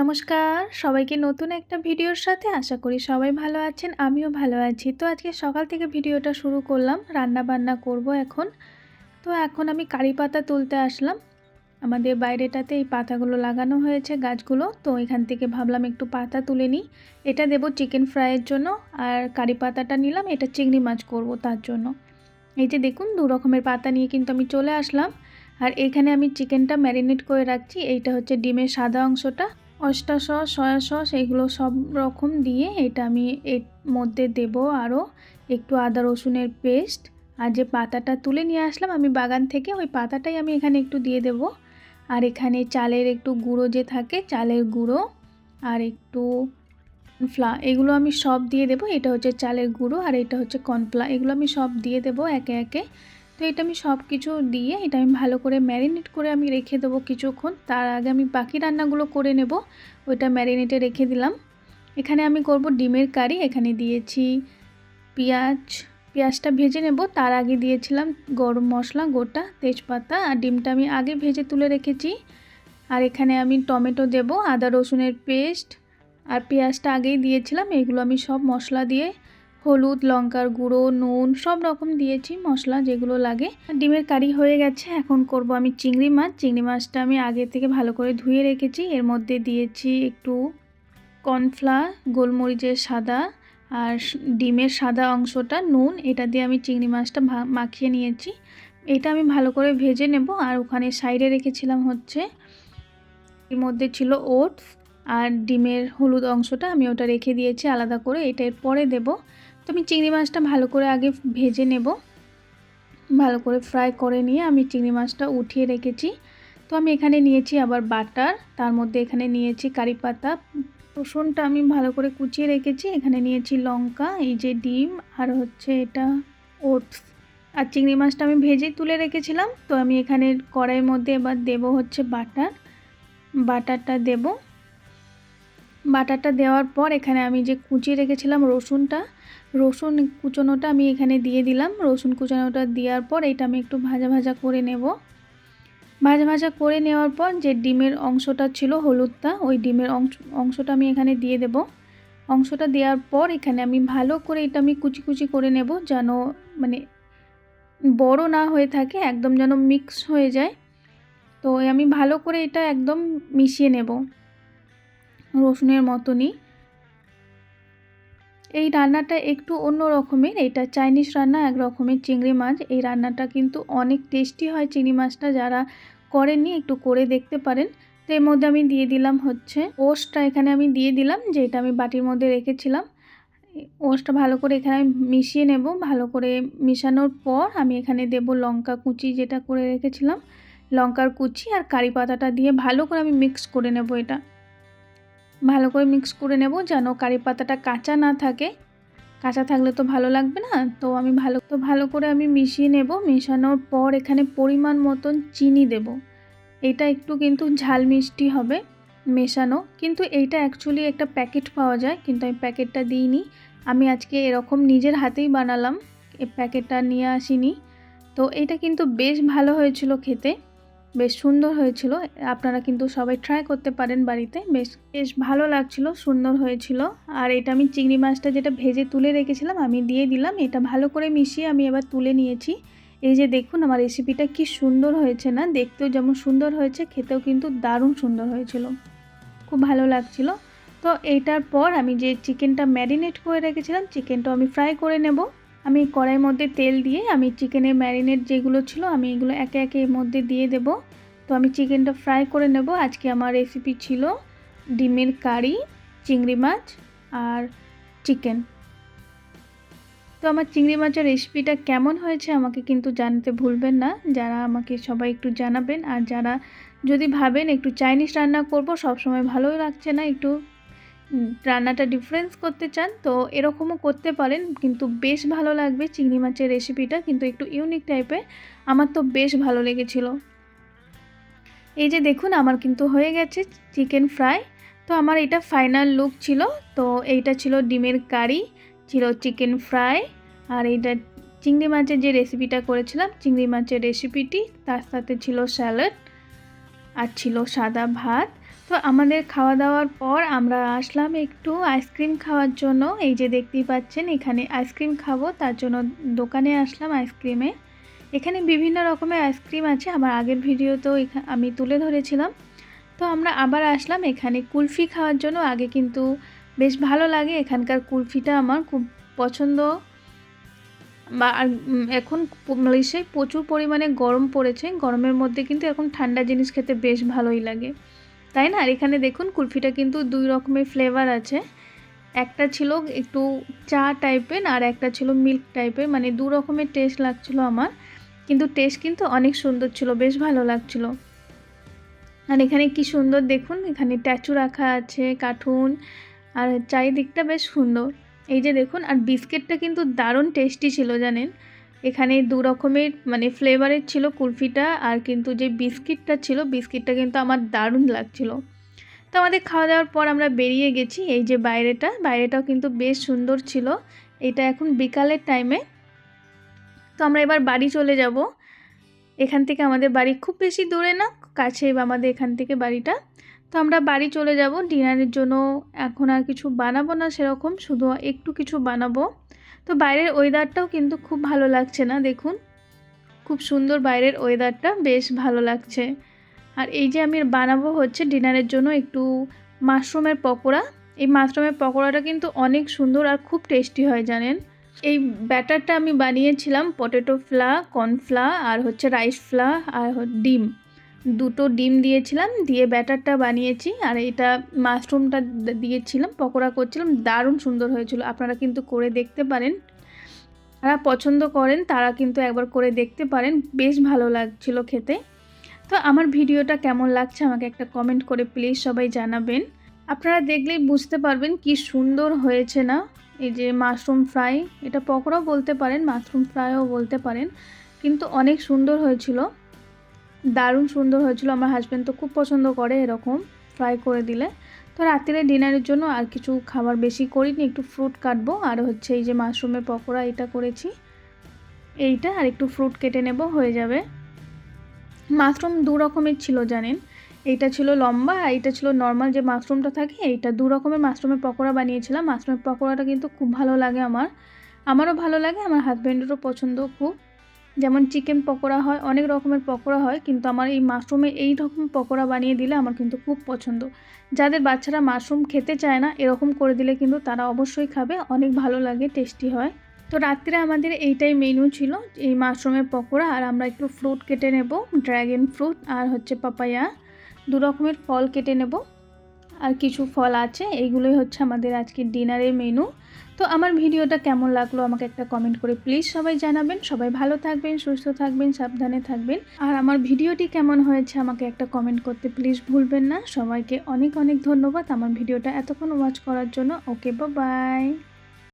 নমস্কার। সবাইকে নতুন একটা ভিডিওর সাথে আশা করি সবাই ভালো আছেন, আমিও ভালো আছি। তো আজকে সকাল থেকে ভিডিওটা শুরু করলাম, রান্না বান্না করব এখন। তো এখন আমি কারি পাতা তুলতে আসলাম। আমাদের বাইরেটাতে এই পাতাগুলো লাগানো হয়েছে গাছগুলো। তো এখান থেকে ভাবলাম একটু পাতা তুলে নিই। এটা দেব চিকেন ফ্রাইয়ের জন্য আর কারি পাতাটা নিলাম, এটা চিংড়ি মাছ করব তার জন্য। এই যে দেখুন, দু রকমের পাতা নিয়ে কিন্তু আমি চলে আসলাম। আর এখানে আমি চিকেনটা ম্যারিনেট করে রাখছি, এইটা হচ্ছে ডিমের সাদা অংশটা। অস্টা সস সয়া সস এগুলো সব রকম দিয়ে এটা আমি এর মধ্যে দেব আরও একটু আদা রসুনের পেস্ট। আর যে পাতাটা তুলে নিয়ে আসলাম আমি বাগান থেকে, ওই পাতাটাই আমি এখানে একটু দিয়ে দেব। আর এখানে চালের একটু গুঁড়ো যে থাকে, চালের গুঁড়ো আর একটু ফ্লা, এগুলো আমি সব দিয়ে দেবো। এটা হচ্ছে চালের গুঁড়ো আর এটা হচ্ছে কর্নফ্লা এগুলো আমি সব দিয়ে দেবো একে একে। তো এটা আমি সব কিছু দিয়ে এটা আমি ভালো করে ম্যারিনেট করে আমি রেখে দেবো কিছুক্ষণ। তার আগে আমি বাকি রান্নাগুলো করে নেব। ওইটা ম্যারিনেটে রেখে দিলাম। এখানে আমি করব ডিমের কারি। এখানে দিয়েছি পেঁয়াজ। পেঁয়াজটা ভেজে নেব। তার আগে দিয়েছিলাম গরম মশলা, গোটা তেজপাতা আর ডিমটা আমি আগে ভেজে তুলে রেখেছি। আর এখানে আমি টমেটো দেব, আদা রসুনের পেস্ট আর পেঁয়াজটা আগেই দিয়েছিলাম। এগুলো আমি সব মশলা দিয়ে হলুদ, লঙ্কার গুঁড়ো, নুন, সব রকম দিয়েছি, মশলা যেগুলো লাগে। ডিমের কারি হয়ে গেছে, এখন করব আমি চিংড়ি মাছ। চিংড়ি মাছটা আমি আগে থেকে ভালো করে ধুয়ে রেখেছি। এর মধ্যে দিয়েছি একটু কর্নফ্লাওয়ার, গোলমরিচের সাদা আর ডিমের সাদা অংশটা, নুন, এটা দিয়ে আমি চিংড়ি মাছটা মাখিয়ে নিয়েছি। এটা আমি ভালো করে ভেজে নেব, আর ওখানে সাইডে রেখেছিলাম হচ্ছে এর মধ্যে ছিল ওটস, আর ডিমের হলুদ অংশটা আমি ওটা রেখে দিয়েছি আলাদা করে, এটা পরে দেবো। তো আমি চিংড়ি মাছটা ভালো করে আগে ভেজে নেব। ভালো করে ফ্রাই করে নিয়ে আমি চিংড়ি মাছটা উঠিয়ে রেখেছি। তো আমি এখানে নিয়েছি আবার বাটার, তার মধ্যে এখানে নিয়েছি কারি পাতা। রসুনটা আমি ভালো করে কুচিয়ে রেখেছি, এখানে নিয়েছি লঙ্কা, এই যে ডিম আর হচ্ছে এটা ওটস। আর চিংড়ি মাছটা আমি ভেজে তুলে রেখেছিলাম, তো আমি এখানে কড়াইয়ের মধ্যে এবার দেব হচ্ছে বাটার। বাটারটা দেব। বাটারটা দেওয়ার পর এখানে আমি যে কুচিয়ে রেখেছিলাম রসুনটা, রসুন কুচোনোটা আমি এখানে দিয়ে দিলাম। রসুন কুচানোটা দেওয়ার পর এটা আমি একটু ভাজা ভাজা করে নেব। ভাজা ভাজা করে নেওয়ার পর যে ডিমের অংশটা ছিল হলুদটা, ওই ডিমের অংশ, অংশটা আমি এখানে দিয়ে দেব। অংশটা দেওয়ার পর এখানে আমি ভালো করে এটা আমি কুচি কুচি করে নেব যেন মানে বড় না হয়ে থাকে, একদম যেন মিক্স হয়ে যায়। তো আমি ভালো করে এটা একদম মিশিয়ে নেব। রসুনের মতনই। এই রান্নাটা একটু অন্য রকমের, এটা চাইনিজ রান্না, এক রকমের চিংড়ি মাছ। এই রান্নাটা কিন্তু অনেক টেস্টি হয় চিংড়ি মাছটা, যারা করেননি একটু করে দেখতে পারেন। তো এর মধ্যে আমি দিয়ে দিলাম হচ্ছে ওসটা এখানে আমি দিয়ে দিলাম, যেটা আমি বাটির মধ্যে রেখেছিলাম। ওসটা ভালো করে এখানে আমি মিশিয়ে নেব। ভালো করে মিশানোর পর আমি এখানে দেব লঙ্কা কুচি, যেটা করে রেখেছিলাম। লঙ্কার কুচি আর কারি পাতাটা দিয়ে ভালো করে আমি মিক্স করে নেব এটা। ভালো করে মিক্স করে নেব যেন কারি পাতাটা কাঁচা না থাকে। কাঁচা থাকলে তো ভালো লাগবে না। তো আমি ভালো, তো ভালো করে আমি মিশিয়ে নেব। মেশানোর পর এখানে পরিমাণ মতন চিনি দেব। এটা একটু কিন্তু ঝাল মিষ্টি হবে মেশানো। কিন্তু এইটা অ্যাকচুয়ালি একটা প্যাকেট পাওয়া যায়। কিন্তু আমি প্যাকেটটা দিইনি। আমি আজকে এরকম নিজের হাতেই বানালাম। এই প্যাকেটটা নিয়ে আসিনি। তো এটা কিন্তু বেশ ভালো হয়েছিল খেতে। বেশ সুন্দর হয়েছিল। আপনারা কিন্তু সবাই ট্রাই করতে পারেন বাড়িতে। বেশ বেশ ভালো লাগছিল, সুন্দর হয়েছিল। আর এটা আমি চিংড়ি মাছটা যেটা ভেজে তুলে রেখেছিলাম, আমি দিয়ে দিলাম। এটা ভালো করে মিশিয়ে আমি এবার তুলে নিয়েছি। এই যে দেখুন, আমার রেসিপিটা কি সুন্দর হয়েছে না? দেখতেও যেমন সুন্দর হয়েছে, খেতেও কিন্তু দারুণ সুন্দর হয়েছিল। খুব ভালো লাগছিল। তো এইটার পর আমি যে চিকেনটা ম্যারিনেট করে রেখেছিলাম চিকেনটাও আমি ফ্রাই করে নেব। আমি কড়াইয়ের মধ্যে তেল দিয়ে আমি চিকেনের ম্যারিনেট যেগুলো ছিল আমি এগুলো একে একে এর মধ্যে দিয়ে দেব। তো আমি চিকেনটা ফ্রাই করে নেব। আজকে আমার রেসিপি ছিল ডিমের কারি, চিংড়ি মাছ আর চিকেন। তো আমার চিংড়ি মাছের রেসিপিটা কেমন হয়েছে আমাকে কিন্তু জানাতে ভুলবেন না। যারা আমাকে সবাই একটু জানাবেন। আর যারা যদি ভাবেন একটু চাইনিজ রান্না করব সব সময় ভালোই লাগছে না। একটু রান্নাটা ডিফারেন্স করতে চান, তো এরকমও করতে পারেন, কিন্তু বেশ ভালো লাগবে চিংড়ি মাছের রেসিপিটা কিন্তু একটু ইউনিক টাইপের আমার তো বেশ ভালো লেগেছিল। এই যে দেখুন, আমার কিন্তু হয়ে গেছে চিকেন ফ্রাই তো আমার এটা ফাইনাল লুক ছিল, তো এইটা ছিল ডিমের কারি, ছিল চিকেন ফ্রাই আর এইটা চিংড়ি মাছের যে রেসিপিটা করেছিলাম, চিংড়ি মাছের রেসিপিটি তার সাথে ছিল স্যালাড আর ছিল সাদা ভাত। তো আমাদের খাওয়া দাওয়ার পর আমরা আসলাম একটু আইসক্রিম খাওয়ার জন্য। এই যে দেখতেই পাচ্ছেন, এখানে আইসক্রিম খাব, তার জন্য দোকানে আসলাম আইসক্রিমে। এখানে বিভিন্ন রকমের আইসক্রিম আছে, আমার আগের ভিডিওতেও আমি তুলে ধরেছিলাম। তো আমরা আবার আসলাম এখানে কুলফি খাওয়ার জন্য। আগে কিন্তু বেশ ভালো লাগে, এখানকার কুলফিটা আমার খুব পছন্দ। বা এখন মালয়েশিয়ায় প্রচুর পরিমাণে গরম পড়েছে। গরমের মধ্যে কিন্তু এখন ঠান্ডা জিনিস খেতে বেশ ভালোই লাগে। তাই না? আর এখানে দেখুন, কুলফিটা কিন্তু দুই রকমের ফ্লেভার আছে। একটা ছিল একটু চা টাইপের আর একটা ছিল মিল্ক টাইপের মানে দু রকমের টেস্ট লাগছিল আমার। কিন্তু টেস্ট কিন্তু অনেক সুন্দর ছিল, বেশ ভালো লাগছিল। আর এখানে কি সুন্দর দেখুন, এখানে ট্যাচু রাখা আছে, কার্টুন। আর চারিদিকটা বেশ সুন্দর। এই যে দেখুন, আর বিস্কিটটা কিন্তু দারুণ টেস্টি ছিল, জানেন? এখানে দু রকমের মানে ফ্লেভারের ছিল কুলফিটা আর কিন্তু যে বিস্কিটটা ছিল, বিস্কিটটা কিন্তু আমার দারুণ লাগছিল। তো আমাদের খাওয়া দাওয়ার পর আমরা বেরিয়ে গেছি, এই যে বাইরেটা, বাইরেটাও কিন্তু বেশ সুন্দর ছিল। এটা এখন বিকালের টাইমে তো আমরা এবার বাড়ি চলে যাব। এখান থেকে আমাদের বাড়ি খুব বেশি দূরে না, কাছে আমাদের এখান থেকে বাড়িটা। তো আমরা বাড়ি চলে যাব, ডিনারের জন্য এখন আর কিছু বানাবো না সেরকম, শুধু একটু কিছু বানাবো। তো বাইরের ওয়েদারটাও কিন্তু খুব ভালো লাগছে না, দেখুন। খুব সুন্দর বাইরের ওয়েদারটা বেশ ভালো লাগছে। আর এই যে আমি বানাবো হচ্ছে ডিনারের জন্য একটু মাশরুমের পকোড়া। এই মাশরুমের পকোড়াটা কিন্তু অনেক সুন্দর আর খুব টেস্টি হয়, জানেন। এই ব্যাটারটা আমি বানিয়েছিলাম পটেটো ফ্লা কর্নফ্লা আর হচ্ছে রাইস ফ্লা আর ডিম। দুটো ডিম দিয়েছিলাম, দিয়ে ব্যাটারটা বানিয়েছি আর এটা মাশরুমটা দিয়েছিলাম, পকোড়া করছিলাম, দারুণ সুন্দর হয়েছিল, আপনারা কিন্তু করে দেখতে পারেন। যারা পছন্দ করেন তারা কিন্তু একবার করে দেখতে পারেন, বেশ ভালো লাগছিল খেতে। তো আমার ভিডিওটা কেমন লাগছে আমাকে একটা কমেন্ট করে প্লিজ সবাই জানাবেন। আপনারা দেখলেই বুঝতে পারবেন কি সুন্দর হয়েছে না, এই যে মাশরুম ফ্রাই এটা পকোড়াও বলতে পারেন, মাশরুম ফ্রাইও বলতে পারেন, কিন্তু অনেক সুন্দর হয়েছিল। দারুণ সুন্দর হয়েছিল। আমার হাজব্যান্ড তো খুব পছন্দ করে এরকম ফ্রাই করে দিলে। তো রাত্রে ডিনারের জন্য আর কিছু খাবার বেশি করিনি, একটু ফ্রুট কাটবো। আর হচ্ছে এই যে মাশরুমের পকোড়া এটা করেছি। এইটা আর একটু ফ্রুট কেটে নেব, হয়ে যাবে। মাশরুম দু রকমের ছিল, জানেন? এইটা ছিল লম্বা আর এইটা ছিল নর্মাল যে মাশরুমটা থাকে, এইটা দু রকমের মাশরুমের পকোড়া বানিয়েছিলাম। মাশরুমের পকোড়াটা কিন্তু খুব ভালো লাগে আমার। আমারও ভালো লাগে, আমার হাজব্যান্ডেরও পছন্দ খুব। যেমন চিকেন পকোড়া হয়, অনেক রকমের পকোড়া হয়, কিন্তু আমার এই মাশরুমে এই রকম পকোড়া বানিয়ে দিলে আমার কিন্তু খুব পছন্দ। যাদের বাচ্চারা মাশরুম খেতে চায় না, এরকম করে দিলে কিন্তু তারা অবশ্যই খাবে, অনেক ভালো লাগে, টেস্টি হয়। তো রাত্রে আমাদের এইটাই মেনু ছিল, এই মাশরুমের পকোড়া, আর আমরা একটু ফ্রুট কেটে নেব ড্র্যাগন ফ্রুট আর হচ্ছে পাপায়া দু রকমের ফল কেটে নেব, আর কিছু ফল আছে এইগুলোই হচ্ছে আমাদের আজকের ডিনারের মেনু তো আমার ভিডিওটা কেমন লাগল আমাকে একটা কমেন্ট করে প্লিজ সবাই জানাবেন। সবাই ভালো থাকবেন, সুস্থ থাকবেন, সাবধানে থাকবেন। আর আমার ভিডিওটি কেমন হয়েছে আমাকে একটা কমেন্ট করতে প্লিজ ভুলবেন না। সবাইকে অনেক অনেক ধন্যবাদ আমার ভিডিওটা এতক্ষণ ওয়াচ করার জন্য। ওকে বা বাই